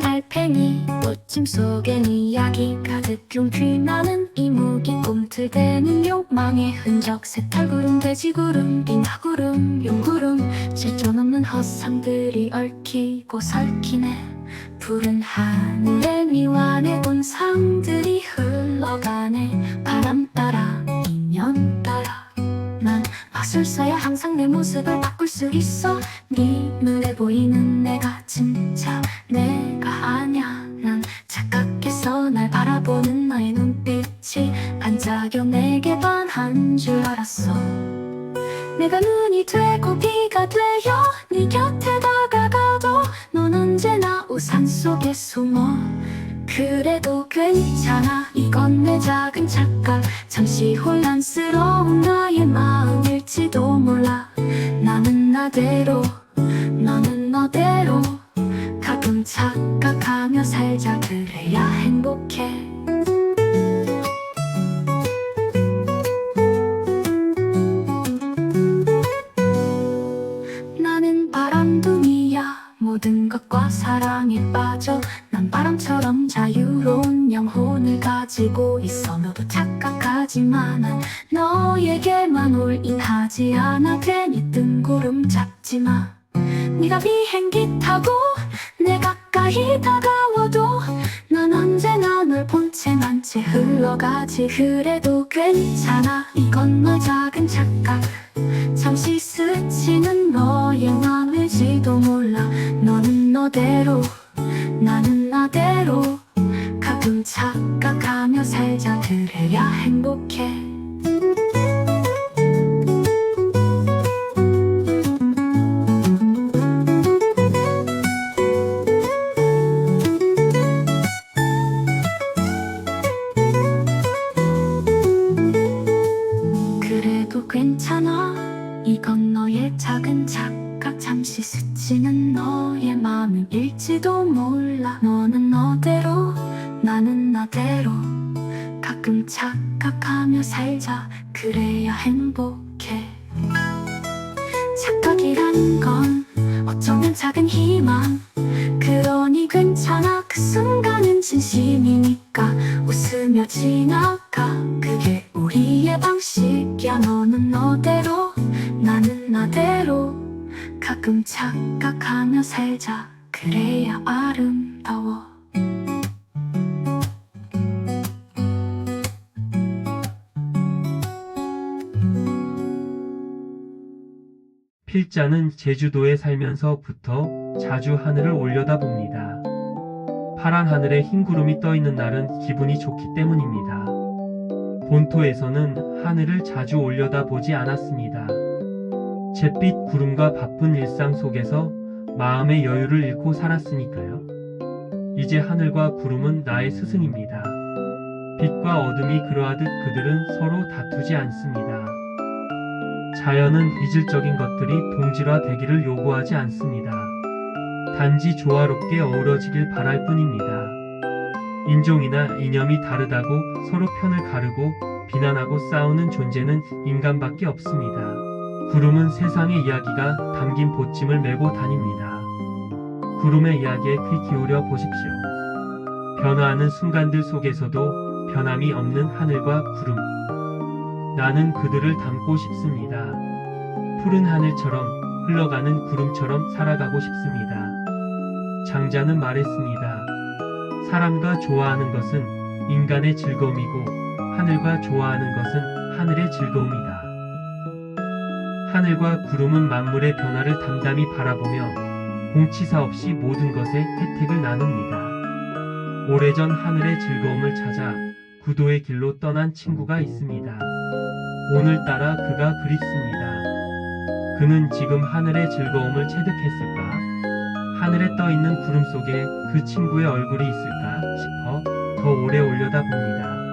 달팽이 꽃짐 속엔 이야기 가득 융필 나는 이무기 꿈틀대는 욕망의 흔적 새털구름 돼지구름 비나구름 용구름 실존 없는 헛상들이 얽히고 설키네. 푸른 하늘에 미완의 온상들이 흘러가네. 바람 마술사야 항상 내 모습을 바꿀 수 있어. 네 눈에 보이는 내가 진짜 내가 아냐 난 착각해서 날 바라보는 너의 눈빛이 반짝여 내게 반한 줄 알았어. 내가 눈이 되고 비가 되어 네 곁에 다가가도 넌 언제나 우산 속에 숨어. 그래도 괜찮아. 이건 내 작은 착각. 잠시 혼란스러운 나 나대로 너는 너대로 가끔 착각하며 살자 그래야 행복해. 나는 바람둥이야 모든 것과 사랑에 빠져 난 바람처럼 자유로운 영혼을 가지고 있어. 너도 착각하지만 난 너에게만 올인하지 않아. 괜히 뜬구름 잡지 마. 네가 비행기 타고 내 가까이 다가와도 난 언제나 널 본채난채 흘러가지. 그래도 괜찮아. 이건 너 작은 착각. 잠시 스 가끔 착각하며 살자 그래야 행복해. 그래도 괜찮아? 이건 너의 작은 착각. 잠시 스치는 너의 마음일지도 몰라. 너는 너대로 나는 나대로 가끔 착각하며 살자. 그래야 행복해. 착각이란 건 어쩌면 작은 희망. 그러니 괜찮아. 그 순간은 진심이니까 웃으며 지나가. 그게 우리의 방식이야. 너는 너대로 나는 나대로 가끔 착각하며 살자. 그래야 아름다워 필자는 제주도에 살면서부터 자주 하늘을 올려다봅니다. 파란 하늘에 흰 구름이 떠 있는 날은 기분이 좋기 때문입니다. 본토에서는 하늘을 자주 올려다보지 않았습니다. 잿빛 구름과 바쁜 일상 속에서 마음의 여유를 잃고 살았으니까요. 이제 하늘과 구름은 나의 스승입니다. 빛과 어둠이 그러하듯 그들은 서로 다투지 않습니다. 자연은 이질적인 것들이 동질화 되기를 요구하지 않습니다. 단지 조화롭게 어우러지길 바랄 뿐입니다. 인종이나 이념이 다르다고 서로 편을 가르고 비난하고 싸우는 존재는 인간밖에 없습니다. 구름은 세상의 이야기가 담긴 보침을 메고 다닙니다. 구름의 이야기에 귀 기울여 보십시오. 변화하는 순간들 속에서도 변함이 없는 하늘과 구름. 나는 그들을 닮고 싶습니다. 푸른 하늘처럼 흘러가는 구름처럼 살아가고 싶습니다. 장자는 말했습니다. 사람과 좋아하는 것은 인간의 즐거움이고 하늘과 좋아하는 것은 하늘의 즐거움이다. 하늘과 구름은 만물의 변화를 담담히 바라보며 공치사 없이 모든 것의 혜택을 나눕니다. 오래전 하늘의 즐거움을 찾아 구도의 길로 떠난 친구가 있습니다. 오늘따라 그가 그립습니다. 그는 지금 하늘의 즐거움을 체득했을까? 하늘에 떠 있는 구름 속에 그 친구의 얼굴이 있을까 싶어 더 오래 올려다 봅니다.